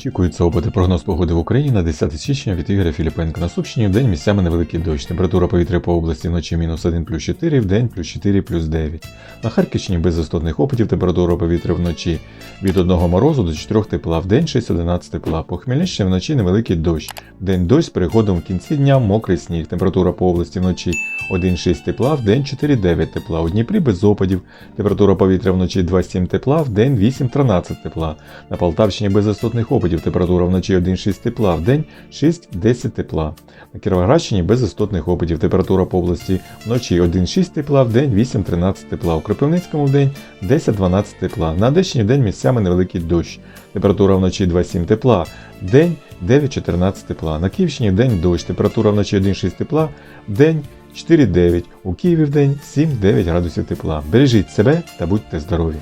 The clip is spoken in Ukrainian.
Очікуються опити прогноз погоди в Україні на 10 січня від Ігоря Філіпенка. На Сумщині в день місцями невеликий дощ. Температура повітря по області вночі мінус 1 плюс 4, в день плюс 4 плюс 9. На Харківщині без істотних опитів температура повітря вночі від 1 морозу до 4 тепла, в день 6-11 тепла. По Хмельниччині вночі невеликий дощ. В день дощ з переходом в кінці дня мокрий сніг. Температура по області вночі 1,6 тепла, в день 4,9 тепла. У Дніпрі без опадів. Температура повітря вночі 2,7 тепла, в день 8-13 тепла. На Полтавщині без істотних опадів температура вночі 1,6 тепла, в день 6-10 тепла. На Кіровоградщині без істотних опадів температура по області вночі 1,6 тепла, в день 8-13 тепла. У Кропивницькому в день 10-12 тепла. На Одещині в день місцями невеликий дощ. Температура вночі 2,7 тепла, в день 9-14 тепла. На Київщині в день дощ. Температура вночі 1,6 тепла, в день 4,9. У Києві в день 7-9 градусів тепла. Бережіть себе та будьте здорові!